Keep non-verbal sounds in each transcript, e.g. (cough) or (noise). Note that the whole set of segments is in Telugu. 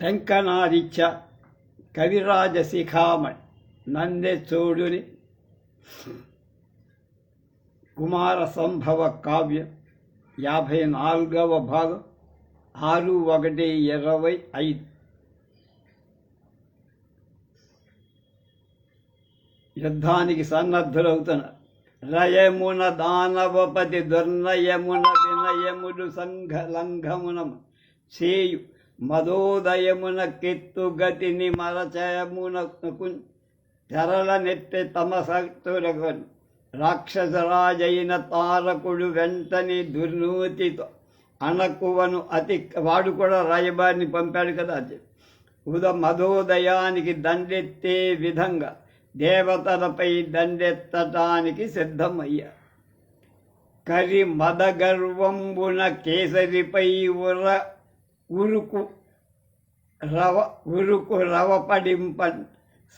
టెంకనాదిత్య కవిరాజ శిఖామణి నందెచోడుని కుమార సంభవ కావ్యం యాభై నాలుగవ భాగం ఆరు ఒకటి ఇరవై ఐదు యుద్ధానికి సన్నద్ధులవుతున్న రయమున దానవపతి దుర్నయమున వినయముడు సంఘ లంఘమునము చేయు మదోదయమున కెత్తుగతిని మరచయమునకు తెరల నెత్తి తమ శక్తులకు రాక్షసరాజైన తారకుడు వెంటనే దుర్నూతితో అనకువను అతి వాడు కూడా రాయబారిని పంపాడు కదా అది. ఉద మధోదయానికి దండెత్తే విధంగా దేవతలపై దండెత్తటానికి సిద్ధమయ్యా. కరి మదగర్వంబున కేసరిపై ఉర ఉరుకు రవ ఉరుకు రవపడింపన్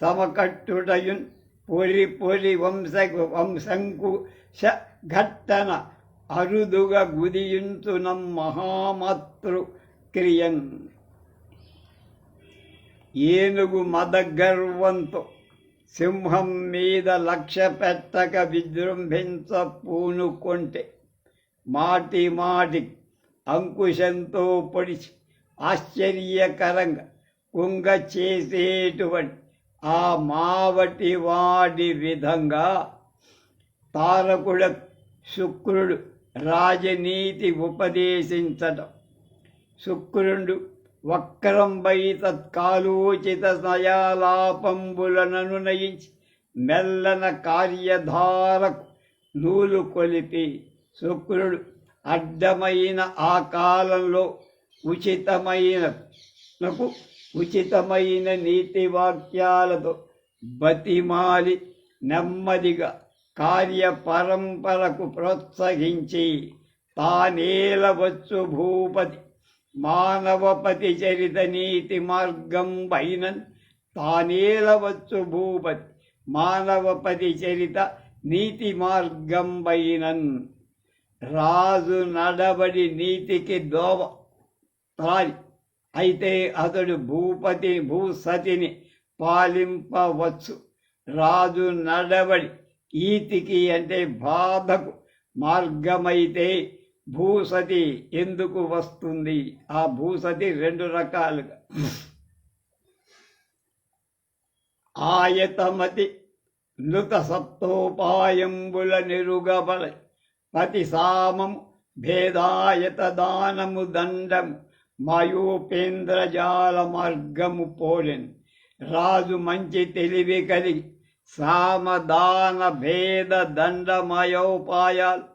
సమకట్టుడయున్ పొలి పొలి వంశ వంశంకు ఘట్టన అరుదుగా గుదియుంతునం మహామతృ క్రియం ఏనుగు మదగర్వంతో సింహం మీద లక్ష్య పెట్టక విజృంభించ పూనుకొంటే మాటి మాటి అంకుశంతో పొడిచి ఆశ్చర్యకరంగా కుంగ చేసేటువంటి ఆ మావటి వాడి విధంగా తారకుడ శుక్రుడు రాజనీతి ఉపదేశించటం. శుక్రుడు వక్రంబై తత్కాలోచిత నయాలాపంబులను నయించి మెల్లన కార్యధారకు నూలు కొలిపి శుక్రుడు అడ్డమైన ఆ కాలంలో ఉచితమైన నాకు ఉచితమైన నీతి వాక్యాలతో బతిమాలి నెమ్మదిగా కార్యపరంపరకు ప్రోత్సహించి తానేలవచ్చు భూపతి మానవపతి చరిత నీతి మార్గం బైనన్ తానేలవచ్చు భూపతి మానవపతి చరిత నీతి మార్గం బైనన్ రాజు నడబడి నీతికి దోవ తాలి అయితే అతడు భూపతి భూసతిని పాలింపవచ్చు. రాజు నడవడి ఈతికి అంటే బాధకు మార్గమైతే భూసతి ఎందుకు వస్తుంది? ఆ భూసతి రెండు రకాలుగా. ఆయతమతి నృత సప్తోపాయంబుల నిరుగబల పతి సామము భేదాయత దానము దండము మయోపేంద్రజాల మార్గము పోలెన్ రాజు మంచి తెలివి కలిగి సామదాన భేద దండమయోపాయాలు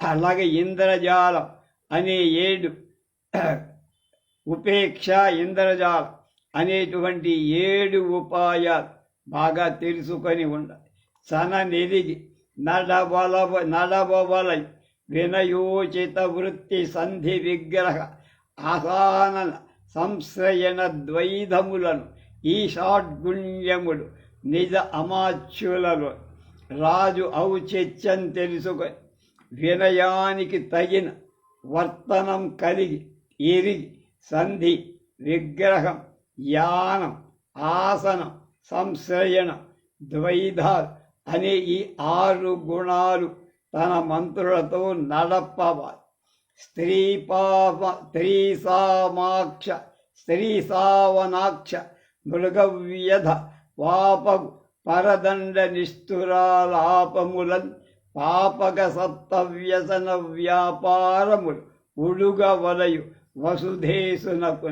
అలాగే ఇంద్రజాలం అనే ఏడు (clears throat) ఉపేక్ష ఇంద్రజాలం అనేటువంటి ఏడు ఉపాయాలు బాగా తెలుసుకొని ఉండాలి సన నిలిగి నడబల నడబలై వినయోచిత వృత్తి సంధి విగ్రహ ఆసాన సంశ్రయణ ద్వైధములను ఈ షాడ్గుణ్యముడు నిజ అమాచ్యులలో రాజు ఔచిత్యం తెలుసుకొని వినయానికి తగిన వర్తనం కలిగి ఇరిగి సంధి విగ్రహం యానం ఆసనం సంశ్రయణ ద్వైధాలు అనే ఈ ఆరు గుణాలు తన మంత్రులతో నడపవాలి. స్త్రీ పాప స్త్రీ సామాక్ష స్త్రీ సావనాక్ష మృగవ్యధ పాపగు పరదండ నిష్ఠురాలాపములన్ పాపక సప్తవ్యసన వ్యాపారములు ఉడుగ వలయు వసుధేసునకు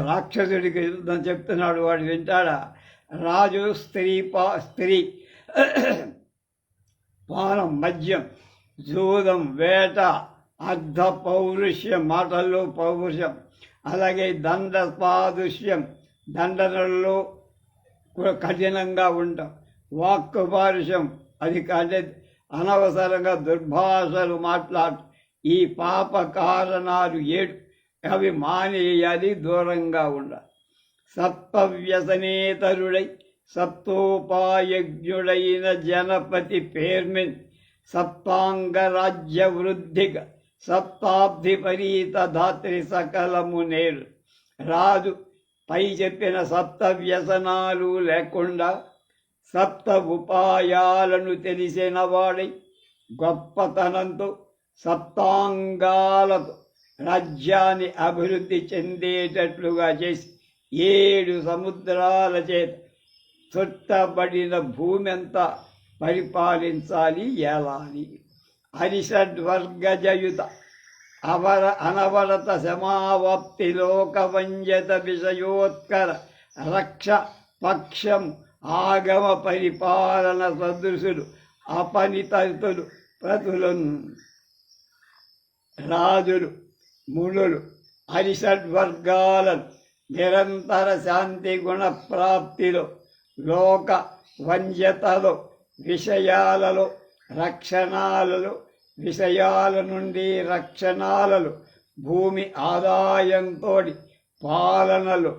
రాక్షసుడికి యుద్ధం చెప్తున్నాడు వాడు వింటాడా? రాజు స్త్రీ పా స్త్రీ పానం మద్యం జూదం వేట అర్ధ పౌరుష్యం మాటల్లో పౌరుషం అలాగే దండ పాదుష్యం దండనల్లో కఠినంగా ఉంటాం. వాక్కు పారుషం అది అంటే అనవసరంగా దుర్భాషలు మాట్లాడు. ఈ పాప కారణాలు ఏడు అవి మానేయాలి దూరంగా ఉండాలి. సప్తవ్యసనేతరుడై సత్వోపాయజ్ఞుడైన జనపతి పేర్మిన్ సప్తాంగ రాజ్య వృద్ధిగా సప్తాబ్ది పరీత ధాత్రి సకలము నేరు రాజు పై చెప్పిన సప్త వ్యసనాలు లేకుండా సప్త ఉపాయాలను తెలిసిన వాడై గొప్పతనంతో సప్తాంగాలతో రాజ్యాన్ని అభివృద్ధి చెందేటట్లుగా చేసి ఏడు సముద్రాల చేత చుట్టబడిన భూమి అంతా పరిపాలించాలి అని హరిషడ్వర్గజయుత అవర అనవరత సమావప్తి లోకవంజత విషయోత్కర రక్ష పక్షం ఆగమ పరిపాలన సదృశుడు అపనితతులు ప్రతులను రాజులు మునులు హరిషడ్వర్గాలను నిరంతర శాంతి గుణ ప్రాప్తిలో లోక వంజతలో విషయాలలో రక్షణాలలో విషయాల నుండి రక్షణాలలో భూమి ఆదాయంతో పాలనలో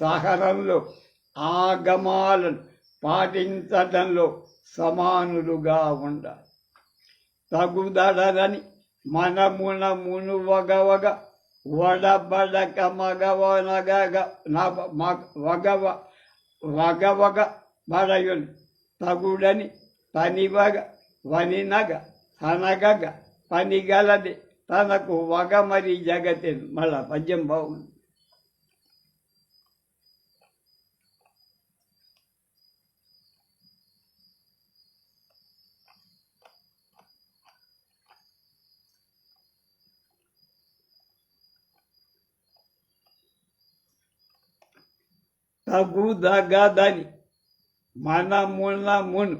సహరంలో ఆగమాలను పాటించడంలో సమానులుగా ఉండాలి. తగుదడదని మనమున మునువగవగ వడబడక మగవనగగ నగ వగవ వగవగ బడయుని. తగుడని పనివగ వనినగ తనగగ పనిగలది. తనకు వగమరి జగతి మళ్ళా పద్యం బాగుంది. తగుదగదని మనమున మును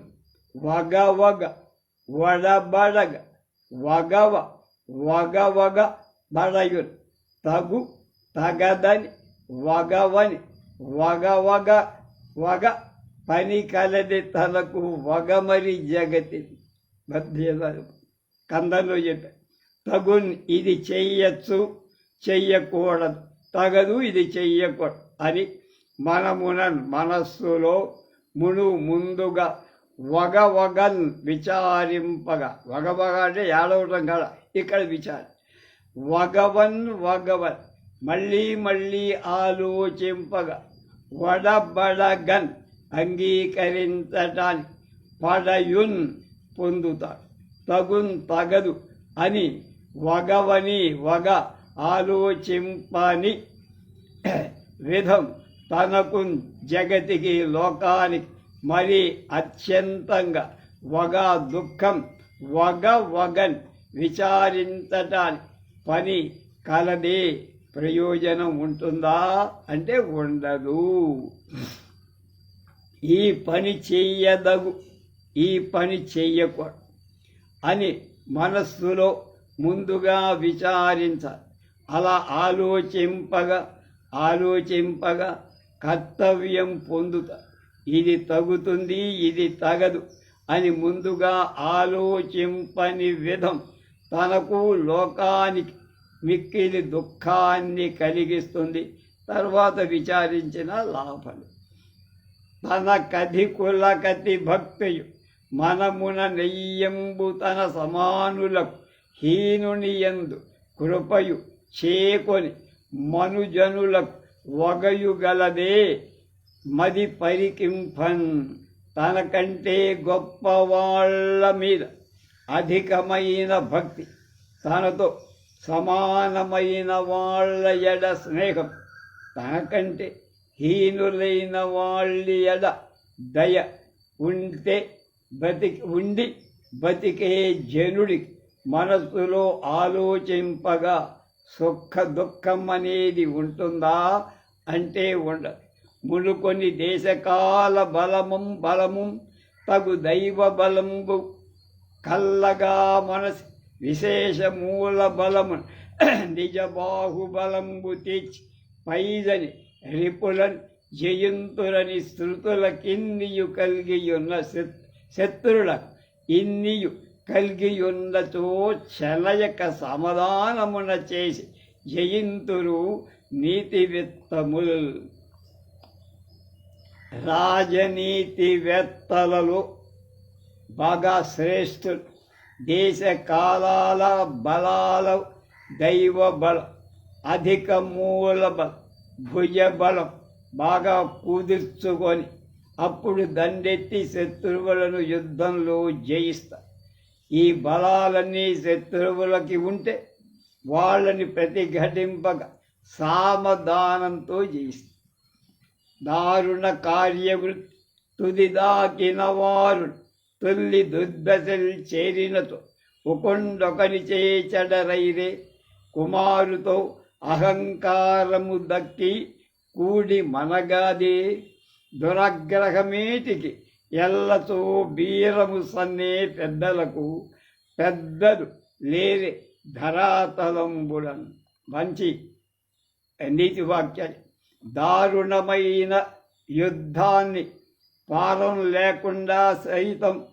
వగ వగ వడబడగ వగవ వగ వగ బడయున్. తగు తగదని వగవని వగ వగ వగ పని కలది తనకు వగమరి జగతి. మధ్య కందంలో చెప్పారు తగున్ ఇది చెయ్యచ్చు చెయ్యకూడదు. తగదు ఇది చెయ్యకూడదు అని మనమున మనస్సులో మును ముందుగా వగ వగన్ విచారింపగా. వగవగ అంటే ఏడవటం కాడ ఇక్కడ విచారం. వగవన్ వగవన్ మళ్ళీ మళ్ళీ ఆలోచింపగా. వడబడగన్ అంగీకరించటాన్ని పడయున్ పొందుతాడు. తగున్ తగదు అని వగవని వగ ఆలోచింపని విధం తనకు జగతికి లోకానికి మరి అత్యంతంగా వగ దుఃఖం వగ వగన్ విచారించటానికి పని కలదే ప్రయోజనం ఉంటుందా అంటే ఉండదు. ఈ పని చెయ్యదగు ఈ పని చెయ్యకూడదు అని మనస్సులో ముందుగా విచారించాలి. అలా ఆలోచింపగా ఆలోచింపగా కర్తవ్యం పొందుతారు. ఇది తగుతుంది ఇది తగదు అని ముందుగా ఆలోచింపని విధం తనకు లోకానికి మిక్కిలి దుఃఖాన్ని కలిగిస్తుంది. తర్వాత విచారించిన లాభలు. తన కథి కులకతి భక్తియు మనమున నెయ్యంబు తన సమానులకు హీనుని ఎందు కృపయు చేకొని మనుజనులకు వగయుగలదే మది పరికింపన్ తనకంటే గొప్ప వాళ్ళ మీద అధికమైన భక్తి తనతో సమానమైన వాళ్ళ ఎడ స్నేహం తనకంటే హీనులైన వాళ్ళ ఎడ దయ ఉంటే బతికి ఉండి బతికే జనుడి మనస్సులో ఆలోచింపగా సుఖ దుఃఖం అనేది ఉంటుందా? అంటే ఉండదు ములుకొని దేశకాల బలము బలము తగు దైవ బలంబు కల్లగా మనసి విశేష మూల బలము (clears throat) నిజ బాహుబలంబు తెచ్చి పైదని రిపులన్ జయంతులని శృతుల కిన్నియు కలిగియున్న శత్రుల ఇన్నియు కలిగియున్నతో చలయక సమాధానమున చేసి జయింతురు నీతివిత్తములు. రాజనీతివేత్తలలో బాగా శ్రేష్ఠులు దేశ కాలాల బలాల దైవ బలం అధిక మూల భుజ బలం బాగా కుదుర్చుకొని అప్పుడు దండెత్తి శత్రువులను యుద్ధంలో జయిస్తా. ఈ బలాలన్నీ శత్రువులకి ఉంటే వాళ్ళని ప్రతిఘటింపక సామధానంతో జయిస్తా. దారుణ కార్య తుది దాకిన వారు తొల్లి దుర్దశలు చేరినతో ఒకొండొకని చేచడరైరే కుమారుతో అహంకారము దక్కి కూడి మనగాదే దురగ్రహమేటికి ఎల్లతో బీరము సన్నే పెద్దలకు పెద్దలు లేరే ధరాతలంబులను మంచి నీతి వాక్యాలు దారుణమైన యుద్ధాన్ని పారం లేకుండా సైతం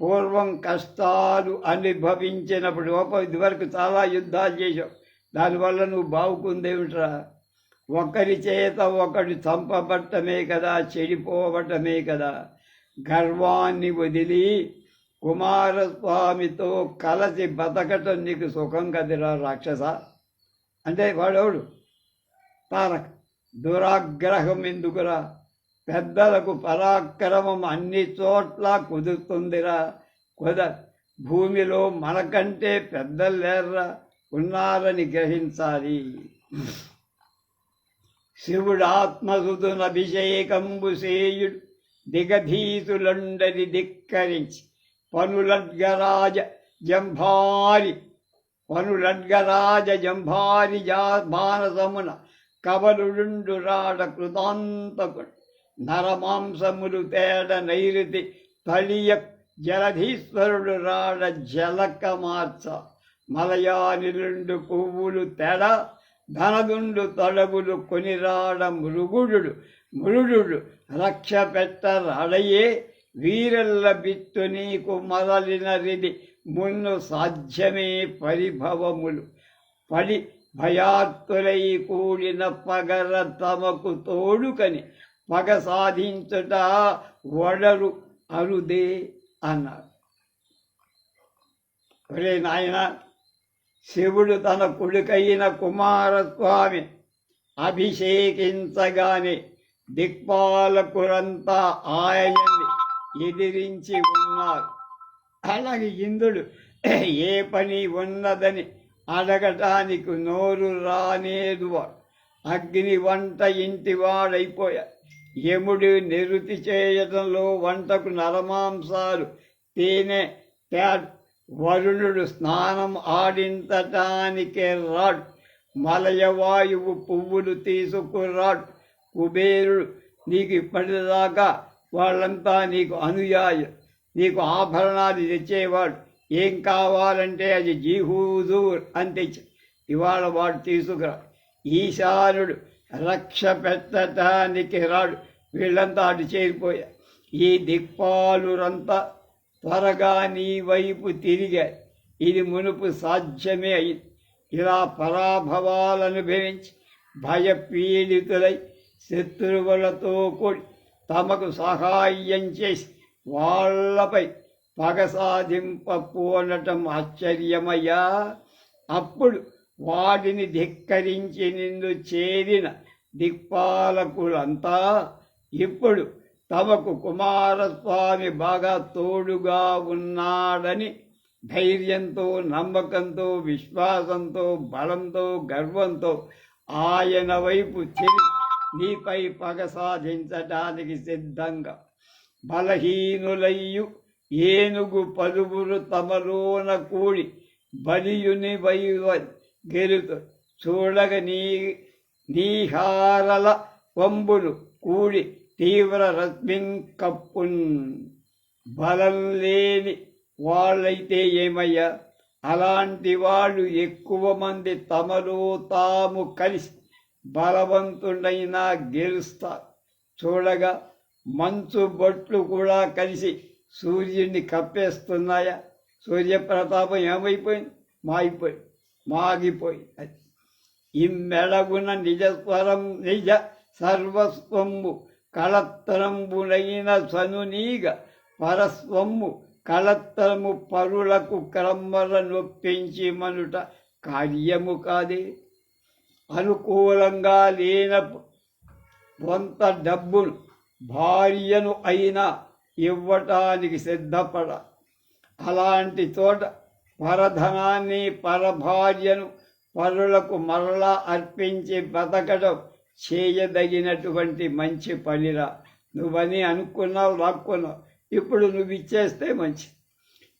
పూర్వం కష్టాలు అనుభవించినప్పుడు ఒక ఇదివరకు చాలా యుద్ధాలు చేశావు. దానివల్ల నువ్వు బావుకుందేమిట్రా ఒకరి చేత ఒకడు చంపబట్టమే కదా చెడిపోవటమే కదా. గర్వాన్ని వదిలి కుమారస్వామితో కలసి బతకటం నీకు సుఖం కదిరా రాక్షస? అంటే వాడెవడు? తారక. దురాగ్రహం ఎందుకురా? పెద్దలకు పరాక్రమం అన్ని చోట్ల కుదురుతుందిరా. కుద భూమిలో మనకంటే పెద్దలు లేర్రా. ఉన్నారని గ్రహించాలి. శివుడు అభిషేకంబు సేయుడు దిగధీతులండని ధిక్కరించి పనులడ్గరాజ జంభారి పనులడ్గరాజ జంభారి జా బాణసమున కవలుండు రాడ కృతాంతకుడు నరమాంసములు తేడ నైరుతి తళియ జలధీశ్వరుడు రాడ జలక మార్చ. మలయానిలుండు పువ్వులు తెడ ధనదుండు తొడవులు కొనిరాడ మృగుడు మృడు రక్ష పెట్టరడయే వీరల్ల బిత్తు నీకు మొదలినరిది మున్ను సాధ్యమే పరిభవములు. పడి భయాత్తులై కూడిన పగర తమకు తోడుకని పగ సాధించుట వడరు అరుదే అన్నారు. ఒరే నాయన శివుడు తన కొడుకైన కుమారస్వామి అభిషేకించగానే దిక్పాలకులంతా ఆయన్ని ఎదిరించి ఉన్నారు. అలాగే ఇంద్రుడు ఏ పని ఉన్నదని అడగటానికి నోరు రానేదు అగ్ని వంట ఇంటివాడైపోయా యముడు నిరుతి చేయటంలో వంటకు నరమాంసాలు తేనె ప్యాడ్ వరుణుడు స్నానం ఆడించటానికే రాడు. మలయవాయువు పువ్వులు తీసుకురాడు. కుబేరుడు నీకు ఇప్పటిదాకా వాళ్ళంతా నీకు అనుయాయు నీకు ఆభరణాలు తెచ్చేవాడు. ఏం కావాలంటే అది జీహూదూర్ అని తెచ్చి ఇవాళ వాడు తీసుకురా. ఈశానుడు రక్ష పెట్టడానికి రాడు. వీళ్ళంతా అటు చేరిపోయా. ఈ దిక్పాలురంతా త్వరగా నీ వైపు తిరిగా. ఇది మునుపు సాధ్యమే అయింది. ఇలా పరాభవాలనుభవించి భయపీడితులై శత్రువులతో కూడి తమకు సహాయం చేసి వాళ్ళపై పగ సాధింపపోనటం ఆశ్చర్యమయ్యా. అప్పుడు వాటిని ధిక్కరించి నిన్ను చేరిన దిక్పాలకులంతా ఇప్పుడు తమకు కుమారస్వామి బాగా తోడుగా ఉన్నాడని ధైర్యంతో నమ్మకంతో విశ్వాసంతో బలంతో గర్వంతో ఆయన వైపు తిరిగి నీపై పగ సాధించటానికి సిద్ధంగా బలహీనులయ్యు ఏనుగు పలువురు తమలోన కూడి బలియుని వైవ గెలుతు. చూడగ నీ నీహారల వంబులు కూడి తీవ్ర రత్మిం కప్పున్. బలం లేని వాళ్ళైతే ఏమయ్యా? అలాంటి వాళ్ళు ఎక్కువ మంది తమలో తాము కలిసి బలవంతుడైనా గెలుస్తారు చూడగా మంచు బొట్లు కూడా కలిసి సూర్యుడిని కప్పేస్తున్నాయా? సూర్యప్రతాపం ఏమైపోయింది? మాగిపోయి మాగిపోయి. అది ఇమ్మెడగున నిజస్వరం నిజ సర్వస్వము కళత్తరంబునైన సనునీగ పరస్వము కళత్తరము పరులకు క్రమ్మర నొప్పించి మనుట కార్యము కాదే. అనుకూలంగా లేన కొంత డబ్బును భార్యను అయినా ఇవ్వటానికి సిద్ధపడ. అలాంటి చోట పరధనాన్ని పరభార్యను పరులకు మరలా అర్పించి బతకడం చేయదగినటువంటి మంచి పనిరా. నువ్వని అనుకున్నావు లాక్కున్నావు ఇప్పుడు నువ్వు ఇచ్చేస్తే మంచి.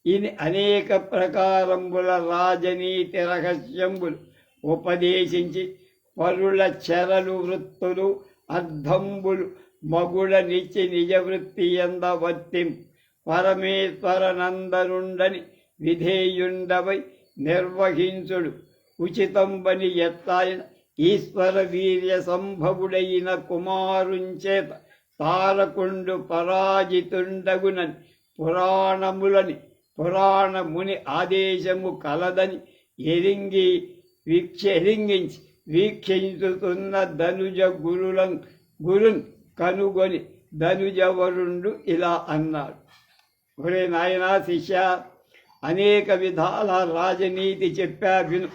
ఇది అనేక ప్రకారంబుల రాజనీతి రహస్యంబులు ఉపదేశించి పరుల చెరలు వృత్తులు అర్థంబులు మగుడ నిచ్చి నిజ వృత్తి ఎంద వర్తిం పరమేశ్వరనందనుండని విధేయుండవై నిర్వహించుడు. ఉచితంబని ఎత్తాయన ఈశ్వర వీర్య సంభవుడైన కుమారుంచేత తారకుండు పరాజితుండగునని పురాణములని పురాణముని ఆదేశము కలదని ఎరింగి వీక్ష ఎరింగించి వీక్షించుతున్న ధనుజ గురులం గురున్ కనుగొని ధనుజవరుండు ఇలా అన్నాడు. ఒరే నాయనా శిష్య అనేక విధాల రాజనీతి చెప్పా విను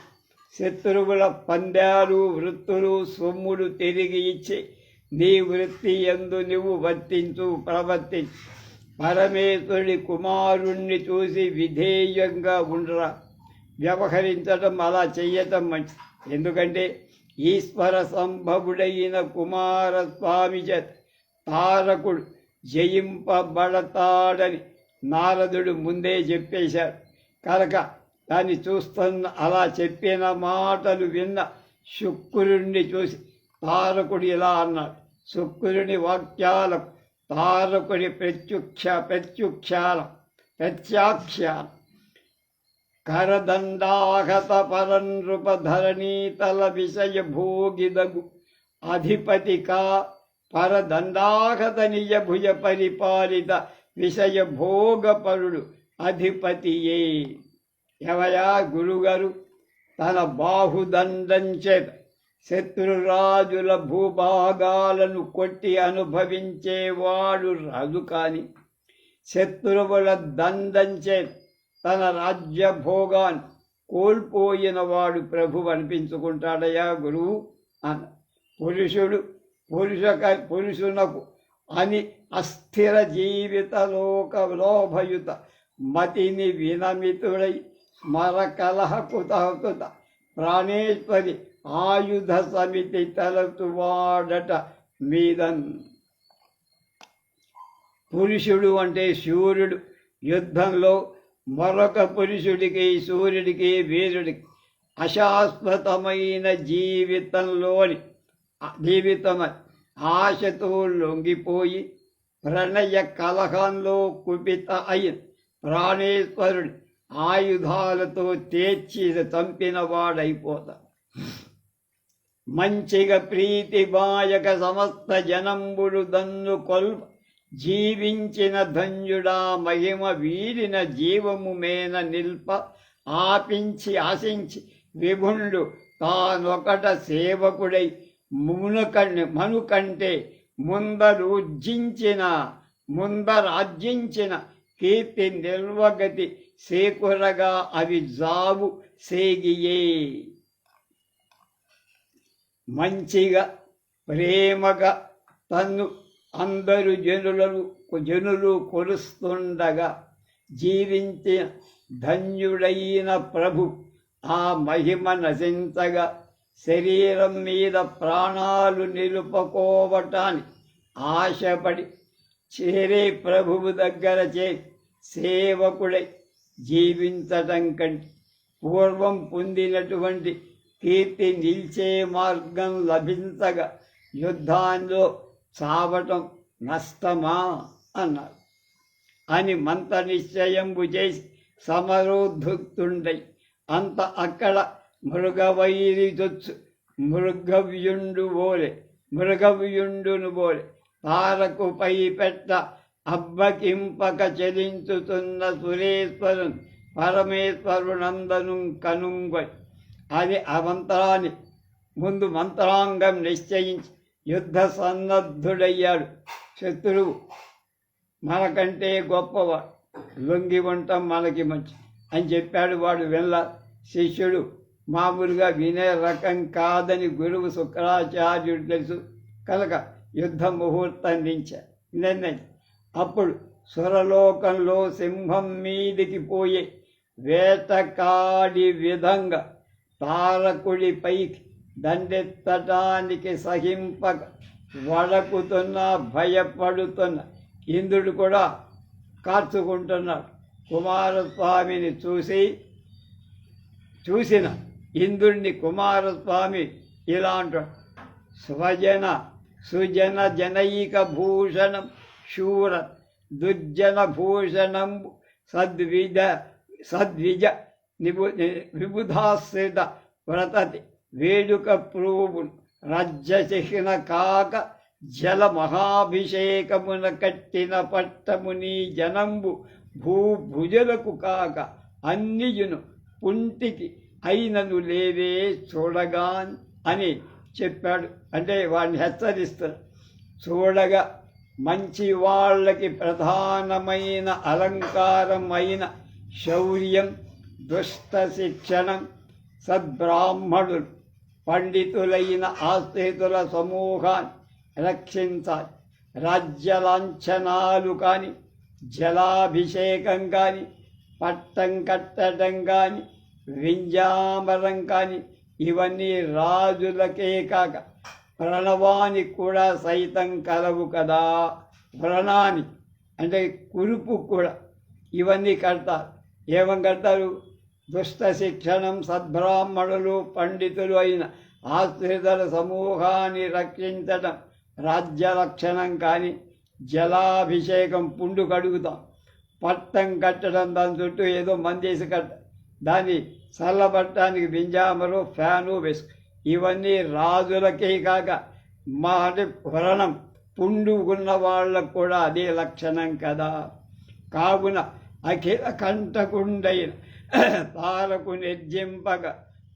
శత్రువుల పందాలు వృత్తులు సొమ్ములు తిరిగి ఇచ్చి నీ వృత్తి ఎందు నువ్వు వర్తించు ప్రవర్తించు. పరమేశ్వరుడి కుమారుణ్ణి చూసి విధేయంగా ఉండరా. వ్యవహరించడం అలా చెయ్యటం మంచిది. ఎందుకంటే ఈశ్వర సంభవుడైన కుమారస్వామి చేత తారకుడు జయింపబడతాడని నారదుడు ముందే చెప్పేశాడు కనుక దాన్ని చూస్తున్న అలా చెప్పిన మాటలు విన్న శుక్రుణ్ణి చూసి తారకుడు ఇలా అన్నాడు. శుక్రుని వాక్యాలకు తారకుడి ప్రత్యుక్ష ప్రత్యుక్షాలం ప్రత్యాఖ్యానం. కరదండాహత పరనృపధరణీతల విషయ భోగిదగు అధిపతికా పరదండాహత నిజ భుజ పరిపాలిత విషయ భోగపరుడు అధిపతియే ఎవయా గురుగారు తన బాహుదండం చేత శత్రురాజుల భూభాగాలను కొట్టి అనుభవించేవాడు రాజు కాని శత్రువుల దండం చేత తన రాజ్య భోగాన్ని కోల్పోయిన వాడు ప్రభు అనిపించుకుంటాడయా గురువు అన్న పురుషుడు పురుష పురుషునకు అని అస్థిర జీవిత లోక లోభయుత మతిని వినమితుడై స్మర ప్రాణేశ్వరి ఆయుధ సమితి తలతు వాడట మీదన్. పురుషుడు అంటే సూర్యుడు యుద్ధంలో మరొక పురుషుడికి సూర్యుడికి వీరుడికి అశాశ్వతమైన జీవితంలోని జీవితం ఆశతో లొంగిపోయి ప్రణయ కలహంలో కుపిత అయిన ప్రాణేశ్వరుడి ఆయుధాలతో తేర్చి చంపిన మంచిగా ప్రీతి బాయక సమస్త జనంబుడు దన్ను కొల్ప జీవించిన ధన్యుడా మహిమ వీరిన జీవము మేన నిల్ప ఆపించి ఆశించి విభుండు తానొకట సేవకుడై మునుక మనుకంటే ముందరుజ్జించిన ముందరార్జించిన కీర్తి నిర్వగతి సేకురగా అవి జావు సేగియే. మంచిగా ప్రేమగా తన్ను అందరు జనులను జనులు కొలుస్తుండగా జీవించిన ధన్యుడైన ప్రభు ఆ మహిమ నశించగా శరీరం మీద ప్రాణాలు నిలుపుకోవటాన్ని ఆశపడి చేరే ప్రభువు దగ్గర చే సేవకుడై జీవించటం కంటే పూర్వం పొందినటువంటి కీర్తి నిలిచే మార్గం లభించగా యుద్ధాల్లో చావటం నష్టమా? అన్నారు. అని మంత నిశ్చయంబు చేసి సమరోద్భుక్తుండై అంత అక్కడ మృగవైరి తొచ్చు మృగవ్యుండు బోలే మృగవ్యుండును బోలే తారకు పై పెట్ట అబ్బకింపక చెలించుతున్న సురేశ్వరుని పరమేశ్వరునందను కనుంగొని అది ఆ మంత్రాన్ని ముందు మంత్రాంగం నిశ్చయించి యుద్ధ సన్నద్ధుడయ్యాడు శత్రువు మనకంటే గొప్పవాడు లొంగి ఉండటం మనకి మంచి అని చెప్పాడు వాడు వెళ్ళ శిష్యుడు. మామూలుగా వినే రకం కాదని గురువు శుక్రాచార్యుడు తెలుసు. కనుక యుద్ధ ముహూర్తం నించ నిర్ణయం అప్పుడు స్వరలోకంలో సింహం మీదికి పోయే వేటకాడి విధంగా తారకుడిపైకి దండెత్తటానికి సహింప వడకుతున్న భయపడుతున్న ఇంద్రుడు కూడా కార్చుకుంటున్నాడు కుమారస్వామిని చూసి చూసిన ఇంద్రుడిని కుమారస్వామి ఇలా అంటాడు. స్వజన సుజన జనైక భూషణం శూర దుర్జన భూషణం సద్విజ సద్విజ నిబు విబుధాశ్రిత వ్రతతి. వేడుక ప్రోబులు రజ్జచిహ్న కాక జల మహాభిషేకమున కట్టిన పట్టముని జనంబు భూభుజలకు కాక అన్నియును పుంటికి అయినను లేవే చూడగాన్ అని చెప్పాడు. అంటే వాడిని హెచ్చరిస్తారు. చూడగా మంచి వాళ్ళకి ప్రధానమైన అలంకారమైన శౌర్యం దుష్ట శిక్షణం సద్బ్రాహ్మణులు పండితులైన ఆస్థితుల సమూహాన్ని రక్షించాలి. రాజ్యలాంఛనాలు కానీ జలాభిషేకం కానీ పట్టం కట్టడం కానీ వింజామరం కానీ ఇవన్నీ రాజులకే కాక ప్రణవానికి కూడా సైతం కలవు కదా. వ్రణాని అంటే కురుపు కూడా ఇవన్నీ కడతారు. ఏమం కడతారు? దుష్ట శిక్షణం సద్బ్రాహ్మణులు పండితులు అయిన ఆశ్రితుల సమూహాన్ని రక్షించడం రాజ్య లక్షణం కానీ జలాభిషేకం పుండు కడుగుతాం. పట్టం కట్టడం దాని చుట్టూ ఏదో మందేసి కట్ట దాన్ని చల్లబట్టడానికి బింజామరు ఫ్యాను వేసు ఇవన్నీ రాజులకే కాక మా అంటే వ్రణం పుండు ఉన్న వాళ్ళకు కూడా అదే లక్షణం కదా. కావున అఖిల కంటకుండైన (coughs) తారకు నిర్జింపక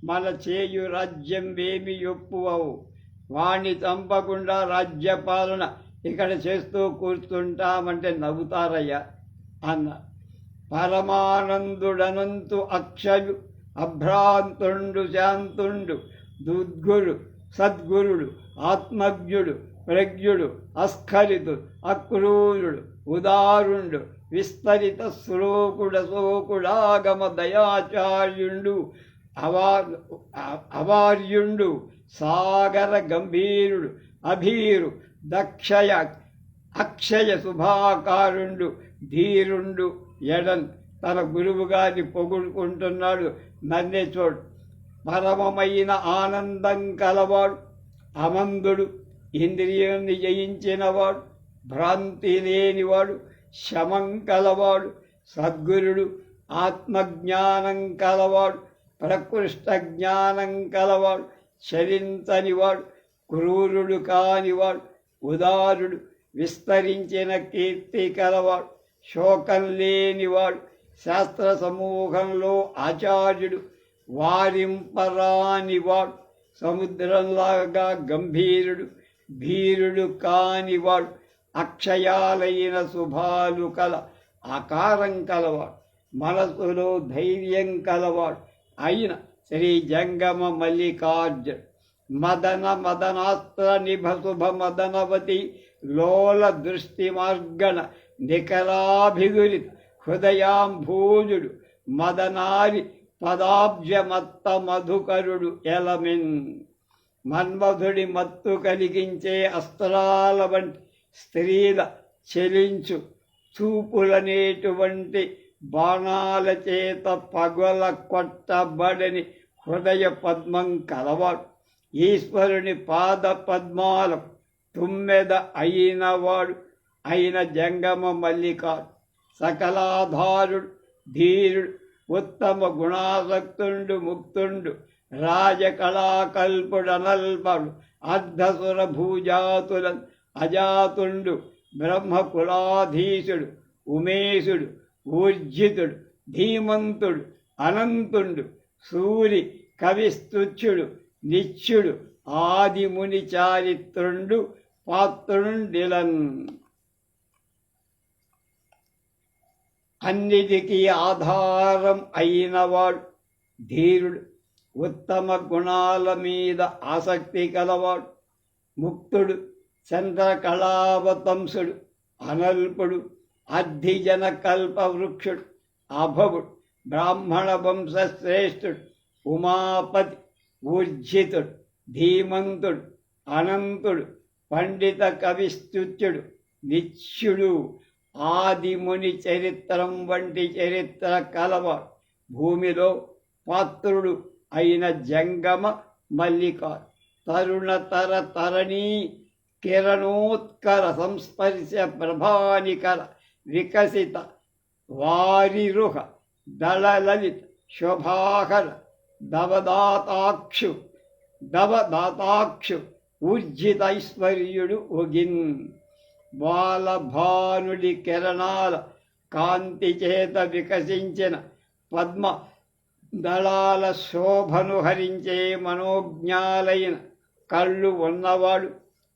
మన చేయు రాజ్యం వేమి ఒప్పువవు. వాణ్ణి చంపకుండా రాజ్యపాలన ఇక్కడ చేస్తూ కూర్చుంటామంటే నవ్వుతారయ్యా అన్న. పరమానందుడనంతు అక్షయు అభ్రాంతుండు శాంతుండు దుద్గురు సద్గురుడు ఆత్మజ్ఞుడు ప్రజ్ఞుడు అస్ఖలితుడు అక్రూరుడు ఉదారుండు విస్తరిత శ్లోకుడ శోకుడాగమ దయాచార్యుండు అవార్ అవార్యుండు సాగర గంభీరుడు అభీరు దక్షయ అక్షయ శుభాకారుండు ధీరుండు ఎడన్ తన గురువు గారిని పొగుడుకుంటున్నాడు నన్నే చూడు పరమమైన ఆనందం కలవాడు అమందుడు ఇంద్రియాన్ని జయించినవాడు భ్రాంతి లేనివాడు శమం కలవాడు సద్గురుడు ఆత్మజ్ఞానం కలవాడు ప్రకృష్ట జ్ఞానం కలవాడు చరించనివాడు క్రూరుడు కానివాడు ఉదారుడు విస్తరించిన కీర్తి కలవాడు శోకం లేనివాడు శాస్త్ర సమూహంలో ఆచార్యుడు వారింపరానివాడు సముద్రంలాగా గంభీరుడు భీరుడు కానివాడు అక్షయాలైన శుభాలు కల ఆకారం కలవాడు మనసులో ధైర్యం కలవాడు. అయిన శ్రీ జంగమ మల్లికార్జున్ మదన మదనాస్త్ర నిభ శుభ మదనవతి లోల దృష్టి మార్గణ నికరాభిగురిత హృదయాంభూజుడు మదనారి పదాబ్జమత్త మధుకరుడు ఎలమిన్. మన్మధుడి మత్తు కలిగించే అస్త్రాల వంటి స్త్రీల చెలించు చూపులనేటువంటి బాణాల చేత పగల కొట్టబడని హృదయ పద్మం కలవాడు. ఈశ్వరుని పాద పద్మాలం తుమ్మెద అయినవాడు అయిన జంగమ మల్లికాడు. సకలాధారుడు ధీరుడు ఉత్తమ గుణాసక్తుండు ముక్తుండు రాజకళాకల్పుడనల్పడు అర్ధసుర భూజాతుల అజాతుండు బ్రహ్మకులాధీశుడు ఉమేశుడు ఊర్జితుడు ధీమంతుడు అనంతుండు సూరి కవిస్తుచ్యుడు నిత్యుడు ఆదిముని చారిత్రుండు పాత్రుండిలన్. అన్నిటికీ ఆధారం అయినవాడు ధీరుడు ఉత్తమ గుణాల మీద ఆసక్తి కలవాడు ముక్తుడు చంద్రకళావతంసుడు అనల్పుడు అర్ధిజన కల్ప వృక్షుడు అభవుడు బ్రాహ్మణ వంశ శ్రేష్ఠుడు ఉమాపతి ఊర్జితుడు ధీమంతుడు అనంతుడు పండిత కవిస్తుత్యుడు నిత్యుడు ఆదిముని చరిత్రం వంటి చరిత్ర కలవ భూమిలో పాత్రుడు అయిన జంగమ మల్లిక తరుణతర తరణీ కిరణోత్కర సంస్పర్శ ప్రభానికర వికసిత వారిరుహ దళలలిత శోభాకర దవదాతాక్షు దవదాతాక్షు ఊర్జితైశ్వర్యుడు ఒగిన్ బాలభానుడి కిరణాల కాంతి చేత వికసించిన పద్మ దళాల శోభను హరించే మనోజ్ఞాలైన కళ్ళు ఉన్నవాడు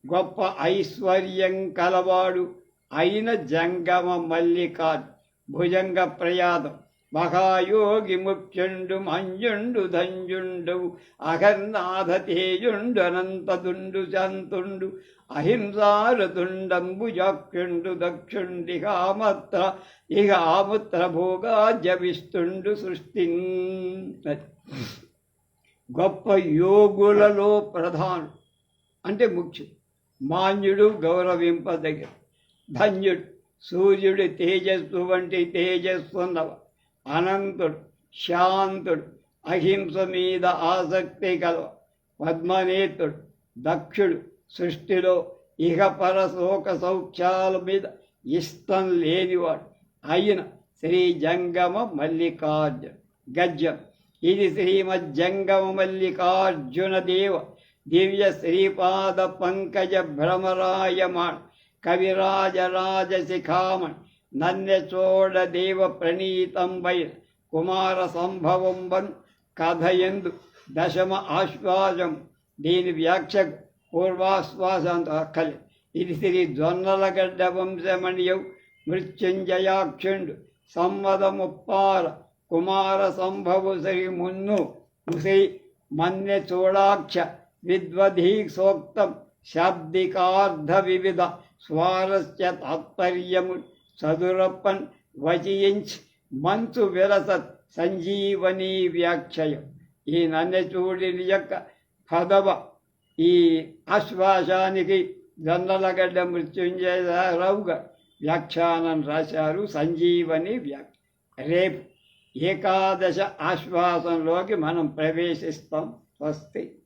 గొప్ప ఐశ్వర్యం కలవాడు అయిన జంగమ మల్లికార్ భుజంగ ప్రయాదం మహాయోగి ముఖ్యుండు మంజుండు ధంజుండు అఘర్నాథ తేజుండు అనంతదుండు శాంతుండు అహింసారతుండంబుజాక్షుండు దక్షుండిహామత్ర ఇక ఆముత్ర భోగా జవిస్తుండు సృష్టి గొప్ప యోగులలో ప్రధాను అంటే ముఖ్యుడు. మాన్యుడు గౌరవింపదగ ధన్యుడు సూర్యుడి తేజస్సు వంటి తేజస్సున్నవ అనంతుడు శాంతుడు అహింస మీద ఆసక్తి కలవ పద్మనేతుడు దక్షుడు సృష్టిలో ఇహపర శోక సౌఖ్యాల మీద ఇష్టం లేనివాడు. అయిన శ్రీ జంగమ మల్లికార్జున గజ్యం ఇది శ్రీమజ్జంగమ మల్లికార్జున దేవ దివ్య శ్రీపాద పంకజ భ్రమరాయమాణ కవిరాజరాజ శిఖామణ్ నన్య చోడ దేవ వై కుమార సంభవం వన్ కథయందు దశమ ఆశ్వాసం దీని వ్యాఖ్య పూర్వాశ్వాసంతో అక్కలి ఇది శ్రీ జొన్నలగడ్డ వంశమణియవు మృత్యుంజయాక్షుండు సంవదముప్పార కుమార సంభవు శ్రీ మున్ను శ్రీ మన్య చూడాక్ష విద్వధీసోక్తం శాబ్దికార్ధ వివిధ స్వారస్య తాత్పర్యము చదురప్పన్ వచయించి మంచు విరసత్ సంజీవనీ వ్యాఖ్యయం ఈ నన్నెచూడిని యొక్క పదవ ఈ ఆశ్వాసానికి జొన్నలగడ్డ మృత్యుంజయరావుగా వ్యాఖ్యానం రాశారు సంజీవని వ్యాఖ్య రేపు ఏకాదశ ఆశ్వాసంలోకి మనం ప్రవేశిస్తాం. స్వస్తి.